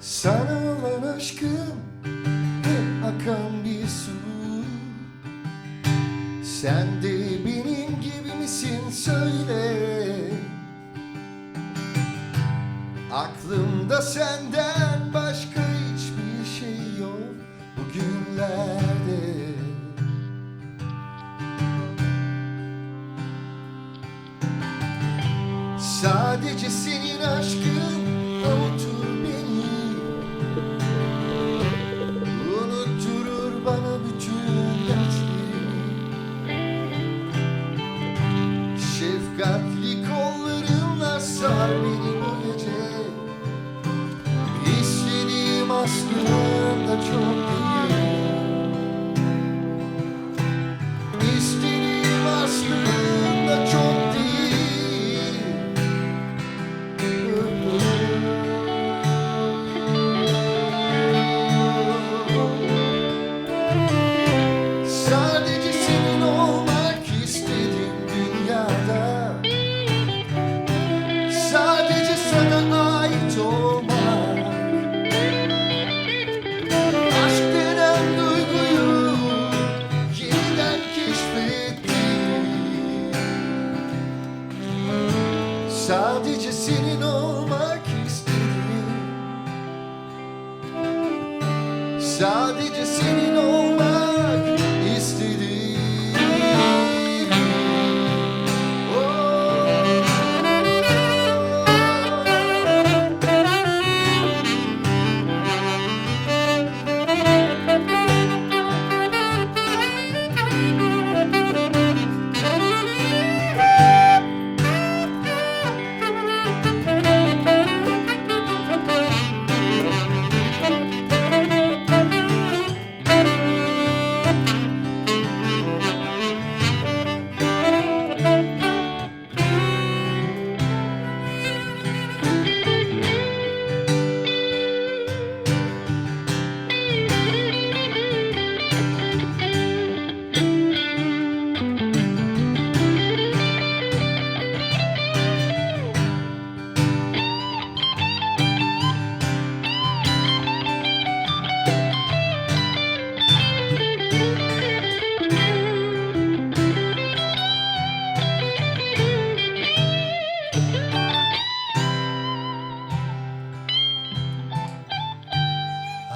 Sana olan aşkım hep akan bir su. Sen de benim gibi misin söyle. Aklımda senden başka hiçbir şey yok bugünlerde Sadece senin aşkın Şefkatli kollarınla sar beni Sadece senin olmak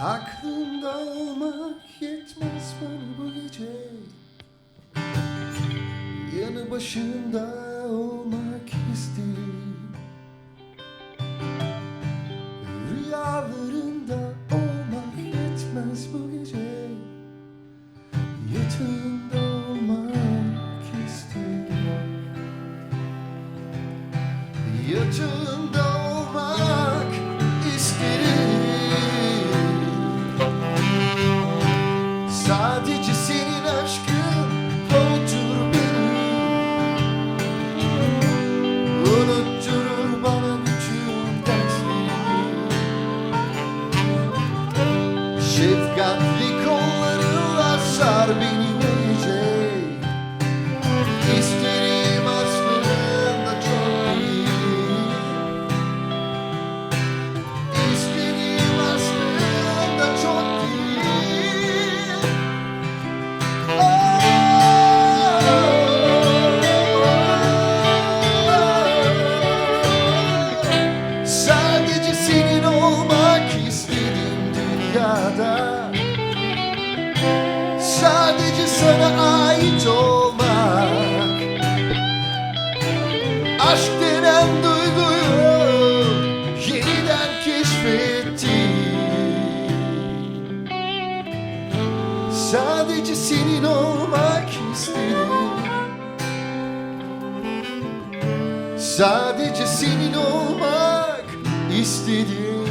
Aklımda olmak yetmez bana bu gece. Yanı başında olmak isterim. Rüyalarında olmak yetmez bu gece. Yatağında olmak isterim. Yatağında sar beni sana ait olmak. Aşk denen duyguyu yeniden keşfettim Sadece senin olmak istedim. Sadece senin olmak istedim